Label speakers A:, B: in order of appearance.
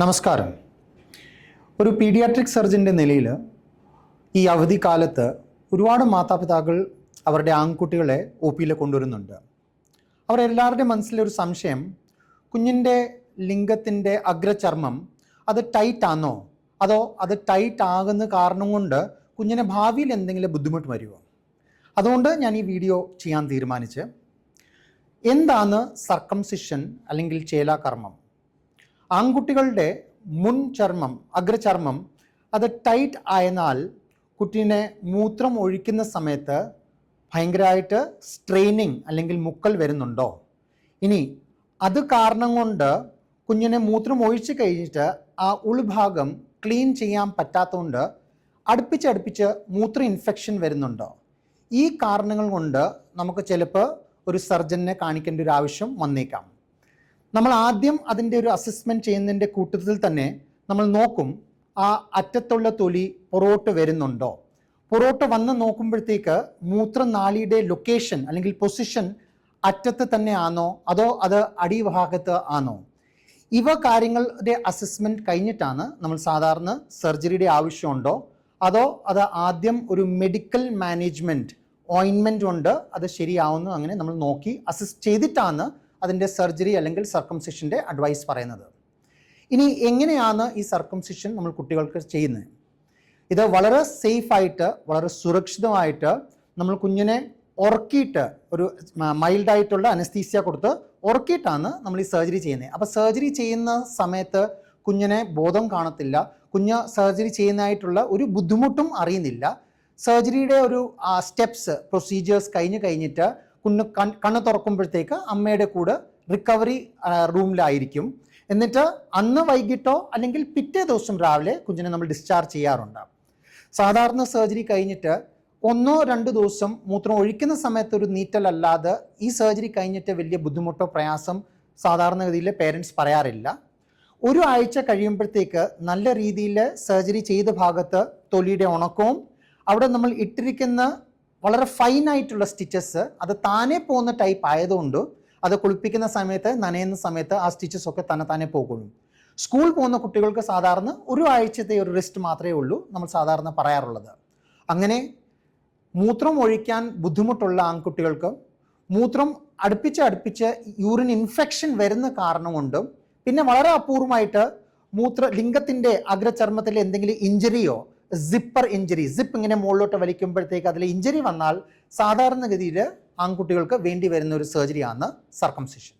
A: നമസ്കാരം. ഒരു പീഡിയാട്രിക് സർജന്റെ നിലയിൽ ഈ അവധിക്കാലത്ത് ഒരുപാട് മാതാപിതാക്കൾ അവരുടെ ആൺകുട്ടികളെ ഒ പിയിൽ കൊണ്ടുവരുന്നുണ്ട്. അവരെല്ലാവരുടെയും മനസ്സിലൊരു സംശയം കുഞ്ഞിന്റെ ലിംഗത്തിന്റെ അഗ്രചർമ്മം അത് ടൈറ്റ് ആണോ അതോ അത് ടൈറ്റ് ആകുന്ന കാരണം കൊണ്ട് കുഞ്ഞിന് ഭാവിയിൽ എന്തെങ്കിലും ബുദ്ധിമുട്ട് വരുമോ അതുകൊണ്ട് ഞാൻ ഈ വീഡിയോ ചെയ്യാൻ തീരുമാനിച്ച് എന്താണ് സർക്കംസിഷൻ അല്ലെങ്കിൽ ചേലാകർമ്മം? ആൺകുട്ടികളുടെ മുൻ ചർമ്മം അഗ്രചർമ്മം അത് ടൈറ്റ് ആയതിനാൽ കുട്ടീനെ മൂത്രം ഒഴിക്കുന്ന സമയത്ത് ഭയങ്കരമായിട്ട് സ്ട്രെയിനിങ് അല്ലെങ്കിൽ മുക്കൽ വരുന്നുണ്ടോ? ഇനി അത് കാരണം കൊണ്ട് കുഞ്ഞിനെ മൂത്രം ഒഴിച്ച് കഴിഞ്ഞിട്ട് ആ ഉൾഭാഗം ക്ലീൻ ചെയ്യാൻ പറ്റാത്തതുകൊണ്ട് അടുപ്പിച്ചടുപ്പിച്ച് മൂത്ര ഇൻഫെക്ഷൻ വരുന്നുണ്ടോ? ഈ കാരണങ്ങൾ കൊണ്ട് നമുക്ക് ചിലപ്പോൾ ഒരു സർജനെ കാണിക്കേണ്ട ഒരു ആവശ്യം വന്നേക്കാം. നമ്മൾ ആദ്യം അതിന്റെ ഒരു അസസ്മെന്റ് ചെയ്യുന്നതിന്റെ കൂട്ടത്തിൽ തന്നെ നമ്മൾ നോക്കും ആ അറ്റത്തുള്ള തൊലി പുറോട്ട് വരുന്നുണ്ടോ? പുറോട്ട് വന്ന് നോക്കുമ്പോഴത്തേക്ക് മൂത്രനാളിയുടെ ലൊക്കേഷൻ അല്ലെങ്കിൽ പൊസിഷൻ അറ്റത്ത് തന്നെ ആണോ? അതോ അത് അടിഭാഗത്ത് ആണോ? ഇവ കാര്യങ്ങളുടെ അസസ്മെന്റ് കഴിഞ്ഞിട്ടാണ് നമ്മൾ സാധാരണ സർജറിയുടെ ആവശ്യമുണ്ടോ? അതോ അത് ആദ്യം ഒരു മെഡിക്കൽ മാനേജ്മെന്റ് ഓയിൻമെന്റ് ഉണ്ട് അത് ശരിയാവുന്നു? അങ്ങനെ നമ്മൾ നോക്കി അസിസ്റ്റ് ചെയ്തിട്ടാണ് അതിന്റെ സർജറി അല്ലെങ്കിൽ സർക്കംസിഷന്റെ അഡ്വൈസ് പറയുന്നത്. ഇനി എങ്ങനെയാണ് ഈ സർക്കംസിഷൻ നമ്മൾ കുട്ടികൾക്ക് ചെയ്യുന്നത്? ഇത് വളരെ സേഫായിട്ട് വളരെ സുരക്ഷിതമായിട്ട് നമ്മൾ കുഞ്ഞിനെ ഉറക്കിയിട്ട് ഒരു മൈൽഡായിട്ടുള്ള അനസ്തീസിയ കൊടുത്ത് ഉറക്കിയിട്ടാണ് നമ്മൾ ഈ സർജറി ചെയ്യുന്നത്. അപ്പോൾ സർജറി ചെയ്യുന്ന സമയത്ത് കുഞ്ഞിനെ ബോധം കാണത്തില്ല. കുഞ്ഞ് സർജറി ചെയ്യുന്നതായിട്ടുള്ള ഒരു ബുദ്ധിമുട്ടും അറിയുന്നില്ല. സർജറിയുടെ ഒരു സ്റ്റെപ്സ് പ്രൊസീജിയേഴ്സ് കഴിഞ്ഞ് കഴിഞ്ഞിട്ട് കുഞ്ഞ് കണ്ണ് തുറക്കുമ്പോഴത്തേക്ക് അമ്മയുടെ കൂടെ റിക്കവറി റൂമിലായിരിക്കും. എന്നിട്ട് അന്ന് വൈകിട്ടോ അല്ലെങ്കിൽ പിറ്റേ ദിവസം രാവിലെ കുഞ്ഞിനെ നമ്മൾ ഡിസ്ചാർജ് ചെയ്യാറുണ്ട്. സാധാരണ സർജറി കഴിഞ്ഞിട്ട് ഒന്നോ രണ്ട് ദിവസം മൂത്രം ഒഴിക്കുന്ന സമയത്ത് ഒരു നീറ്റലല്ലാതെ ഈ സർജറി കഴിഞ്ഞിട്ട് വലിയ ബുദ്ധിമുട്ടോ പ്രയാസം സാധാരണഗതിയിൽ പേരൻസ് പറയാറില്ല. ഒരു ആഴ്ച കഴിയുമ്പോഴത്തേക്ക് നല്ല രീതിയിൽ സർജറി ചെയ്ത ഭാഗത്ത് തൊലിയുടെ ഉണക്കവും അവിടെ നമ്മൾ ഇട്ടിരിക്കുന്ന വളരെ ഫൈൻ ആയിട്ടുള്ള സ്റ്റിച്ചസ് അത് താനെ പോകുന്ന ടൈപ്പ് ആയതുകൊണ്ട് അത് കുളിപ്പിക്കുന്ന സമയത്ത് നനയുന്ന സമയത്ത് ആ സ്റ്റിച്ചസ് ഒക്കെ തന്നെ തന്നെ പോകുള്ളൂ. സ്കൂൾ പോകുന്ന കുട്ടികൾക്ക് സാധാരണ ഒരു ആഴ്ചത്തെ ഒരു റിസ്റ്റ് മാത്രമേ ഉള്ളൂ നമ്മൾ സാധാരണ പറയാറുള്ളത്. അങ്ങനെ മൂത്രം ഒഴിക്കാൻ ബുദ്ധിമുട്ടുള്ള ആൺകുട്ടികൾക്ക് മൂത്രം അടുപ്പിച്ച് അടുപ്പിച്ച് യൂറിൻ ഇൻഫെക്ഷൻ വരുന്ന കാരണം കൊണ്ടും പിന്നെ വളരെ അപൂർവമായിട്ട് മൂത്ര ലിംഗത്തിന്റെ അഗ്രചർമ്മത്തിലെ എന്തെങ്കിലും ഇഞ്ചറിയോ സിപ്പർ ഇഞ്ചറി സിപ്പ് ഇങ്ങനെ മുകളിലോട്ട് വലിക്കുമ്പോഴത്തേക്ക് അതിൽ ഇഞ്ചറി വന്നാൽ സാധാരണഗതിയിൽ ആൺകുട്ടികൾക്ക് വേണ്ടി വരുന്ന ഒരു സർജറിയാണ് സർക്കംസിഷൻ